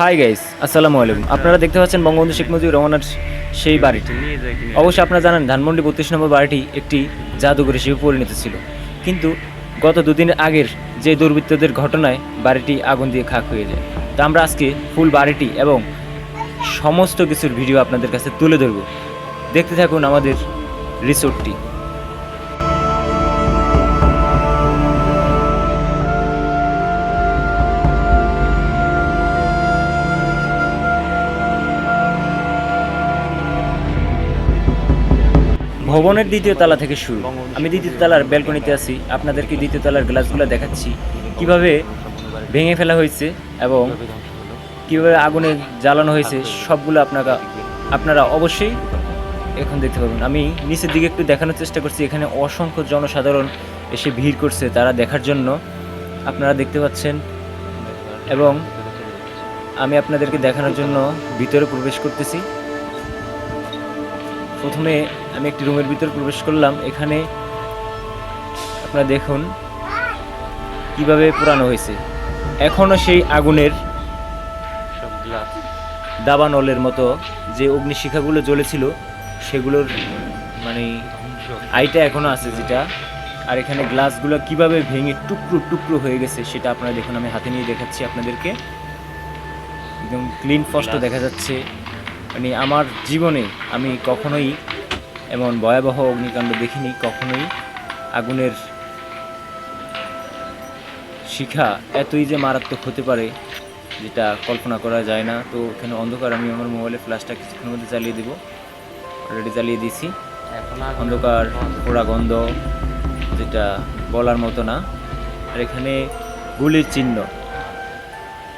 Hi guys আসসালামু আলাইকুম। আপনারা দেখতে পাচ্ছেন বঙ্গবন্ধু শেখ মুজিবুর রহমানের সেই বাড়িটি। অবশ্যই আপনারা জানেন, ধানমন্ডি বত্রিশ নম্বর বাড়িটি একটি জাদুঘর হিসেবে পরিণত ছিল। কিন্তু গত দুদিন আগের যে দুর্বৃত্তদের ঘটনায় বাড়িটি আগুন দিয়ে খাক হয়ে যায়। তো আমরা আজকে ফুল বাড়িটি এবং সমস্ত কিছুর ভিডিও আপনাদের কাছে তুলে ধরব। দেখতে থাকুন আমাদের রিসোর্টটি। ভবনের দ্বিতীয় তলা থেকে শুরু। আমি দ্বিতীয় তলার ব্যালকনিতে আছি। আপনাদেরকে দ্বিতীয় তলার গ্লাসগুলো দেখাচ্ছি। কীভাবে ভেঙে ফেলা হয়েছে এবং কীভাবে আগুনে জ্বালানো হয়েছে, সবগুলো আপনারা আপনারা অবশ্যই এখন দেখতে পাবেন। আমি নিচের দিকে একটু দেখানোর চেষ্টা করছি। এখানে অসংখ্য জনসাধারণ এসে ভিড় করছে তারা দেখার জন্য। আপনারা দেখতে পাচ্ছেন। এবং আমি আপনাদেরকে দেখানোর জন্য ভিতরে প্রবেশ করতেছি। প্রথমে আমি একটি রুমের ভিতর প্রবেশ করলাম। এখানে আপনারা দেখুন কীভাবে পোড়ানো হয়েছে। এখনও সেই আগুনের দাবানলের মতো যে অগ্নিশিখাগুলো জ্বলেছিল সেগুলোর মানে আইটা এখনও আছে যেটা। আর এখানে গ্লাসগুলো কীভাবে ভেঙে টুকরো টুকরো হয়ে গেছে সেটা আপনারা দেখুন। আমি হাতে নিয়ে দেখাচ্ছি আপনাদেরকে। একদম ক্লিন ফস্ট দেখা যাচ্ছে। মানে আমার জীবনে আমি কখনোই এমন ভয়াবহ অগ্নিকাণ্ড দেখিনি কখনোই আগুনের শিখা এতই যে মারাত্মক হতে পারে যেটা কল্পনা করা যায় না। তো এখানে অন্ধকার আমি আমার মোবাইলে ফ্ল্যাশটা কিছুক্ষণের মধ্যে চালিয়ে দেবো। অলরেডি চালিয়ে দিয়েছি। অন্ধকার পোড়া গন্ধ যেটা বলার মতো না। আর এখানে গুলির চিহ্ন।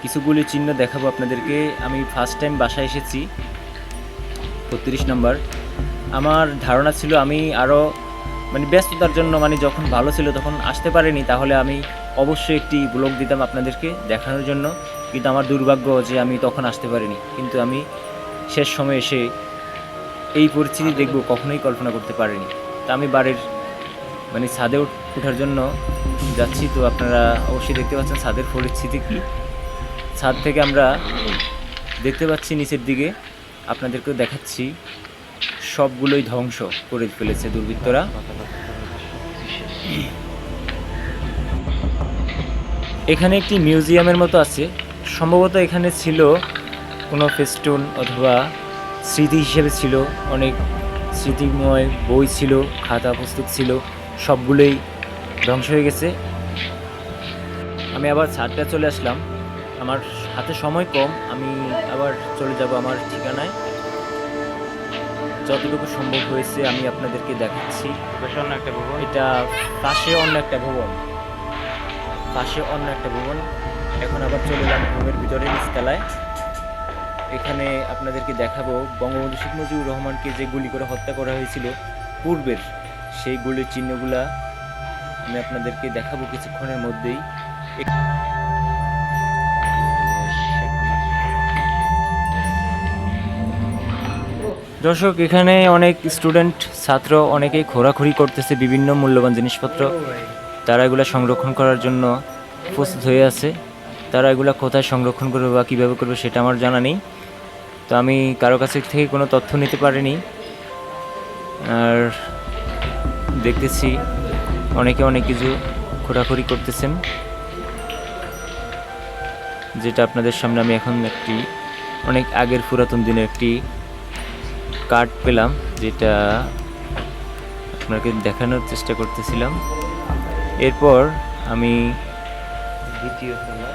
কিছু গুলির চিহ্ন দেখাবো আপনাদেরকে। আমি ফার্স্ট টাইম বাসায় এসেছি। বত্রিশ নম্বর। আমার ধারণা ছিল আমি আরও মানে ব্যস্ততার জন্য মানে যখন ভালো ছিল তখন আসতে পারিনি তাহলে আমি অবশ্যই একটি ব্লগ দিতাম আপনাদেরকে দেখানোর জন্য। কিন্তু আমার দুর্ভাগ্য যে আমি তখন আসতে পারিনি। কিন্তু আমি শেষ সময় এসে এই পরিস্থিতি দেখব কখনোই কল্পনা করতে পারিনি। তা আমি বাড়ির মানে ছাদে ওঠার জন্য যাচ্ছি। তো আপনারা অবশ্যই দেখতে পাচ্ছেন ছাদের পরিস্থিতি কী। ছাদ থেকে আমরা দেখতে পাচ্ছি নিচের দিকে। আপনাদেরকেও দেখাচ্ছি। সবগুলোই ধ্বংস করে ফেলেছে দুর্বৃত্তরা। এখানে একটি মিউজিয়ামের মতো আছে। সম্ভবত এখানে ছিল কোনো ফেস্টুন অথবা স্মৃতি হিসেবে ছিল। অনেক স্মৃতিময় বই ছিল, খাতা, পুস্তক ছিল। সবগুলোই ধ্বংস হয়ে গেছে। আমি আবার ছাদটা চলে আসলাম। আমার হাতে সময় কম, আমি আবার চলে যাব আমার ঠিকানায়। যতটুকু সম্ভব হয়েছে আমি আপনাদেরকে দেখাচ্ছি। একটা ভবন। এটা পাশে অন্য একটা ভবন। পাশে অন্য একটা ভবন। এখন আবার চলে এলাম রুমের ভিতরে নিচতলায়। এখানে আপনাদেরকে দেখাবো বঙ্গবন্ধু শেখ মুজিবুর রহমানকে যে গুলি করে হত্যা করা হয়েছিল পূর্বের সেই গুলির চিহ্নগুলা আমি আপনাদেরকে দেখাবো কিছুক্ষণের মধ্যেই। দর্শক, এখানে অনেক স্টুডেন্ট ছাত্র অনেকেই ঘোরাঘুরি করতেছে বিভিন্ন মূল্যবান জিনিসপত্র। তারা এগুলো সংরক্ষণ করার জন্য প্রস্তুত হয়ে আছে। তারা এগুলো কোথায় সংরক্ষণ করবে বা কীভাবে করবে সেটা আমার জানা নেই। তো আমি কারও কাছ থেকে কোনো তথ্য নিতে পারিনি। আর দেখতেছি অনেকে অনেক কিছু ঘোরাঘুরি করতেছেন। যেটা আপনাদের সামনে আমি এখন একটি অনেক আগের পুরাতন দিনের একটি কার্ড পেলাম যেটা আপনাকে দেখানোর চেষ্টা করতেছিলাম। এরপর আমি দ্বিতীয় তলা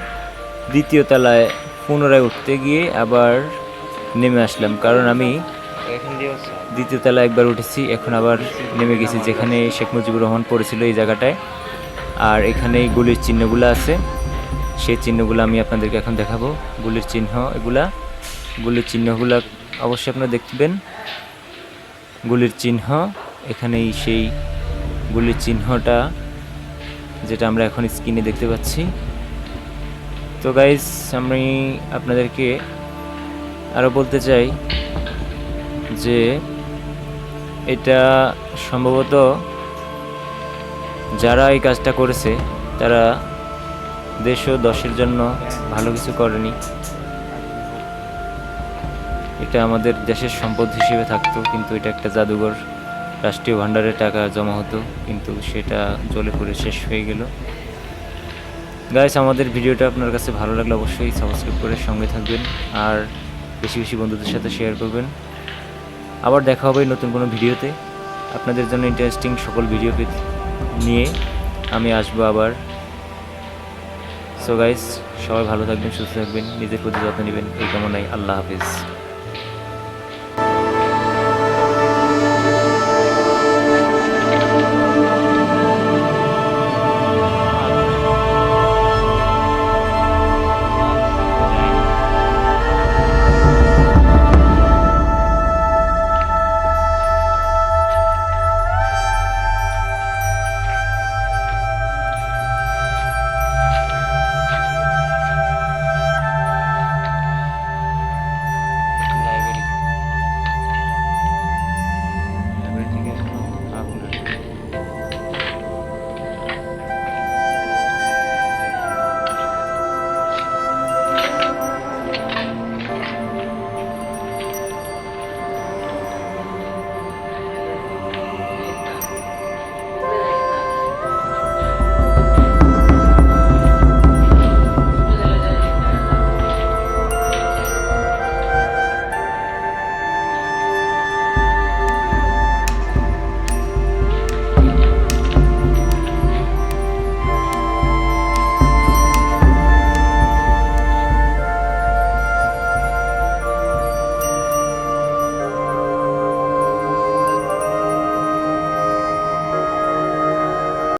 দ্বিতীয় তলায় পুনরায় উঠতে গিয়ে আবার নেমে আসলাম কারণ আমি দ্বিতীয় তলায় একবার উঠেছি এখন আবার নেমে গেছি যেখানে শেখ মুজিবুর রহমান পড়েছিল এই জায়গাটায়। আর এখানে গুলির চিহ্নগুলো আছে সেই চিহ্নগুলো আমি আপনাদেরকে এখন দেখাবো। গুলির চিহ্ন এগুলা গুলির চিহ্নগুলো অবশ্যই আপনারা দেখবেন। গুলির চিহ্ন, এখানেই সেই গুলির চিহ্নটা যেটা আমরা এখন স্ক্রিনে দেখতে পাচ্ছি। তো গাইস আমি আপনাদেরকে আরও বলতে চাই যে এটা সম্ভবত যারা এই কাজটা করেছে, তারা দেশ ও দশের জন্য ভালো কিছু করেনি। এটা আমাদের দেশের সম্পদ হিসেবে থাকতো, কিন্তু এটা একটা জাদুঘর। রাষ্ট্রীয় ভাণ্ডারে টাকা জমা হতো, কিন্তু সেটা জলে পড়ে শেষ হয়ে গেল। গাইস আমাদের ভিডিওটা আপনার কাছে ভালো লাগলে অবশ্যই সাবস্ক্রাইব করে সঙ্গে থাকবেন আর বেশি বেশি বন্ধুদের সাথে শেয়ার করবেন। আবার দেখা হবে নতুন কোনো ভিডিওতে। আপনাদের জন্য ইন্টারেস্টিং সকল ভিডিও নিয়ে আমি আসব আবার। সো গাইস সবাই ভালো থাকবেন, সুস্থ থাকবেন, নিজের প্রতি যত্ন নেবেন। এই কামনায় আল্লাহ হাফিজ।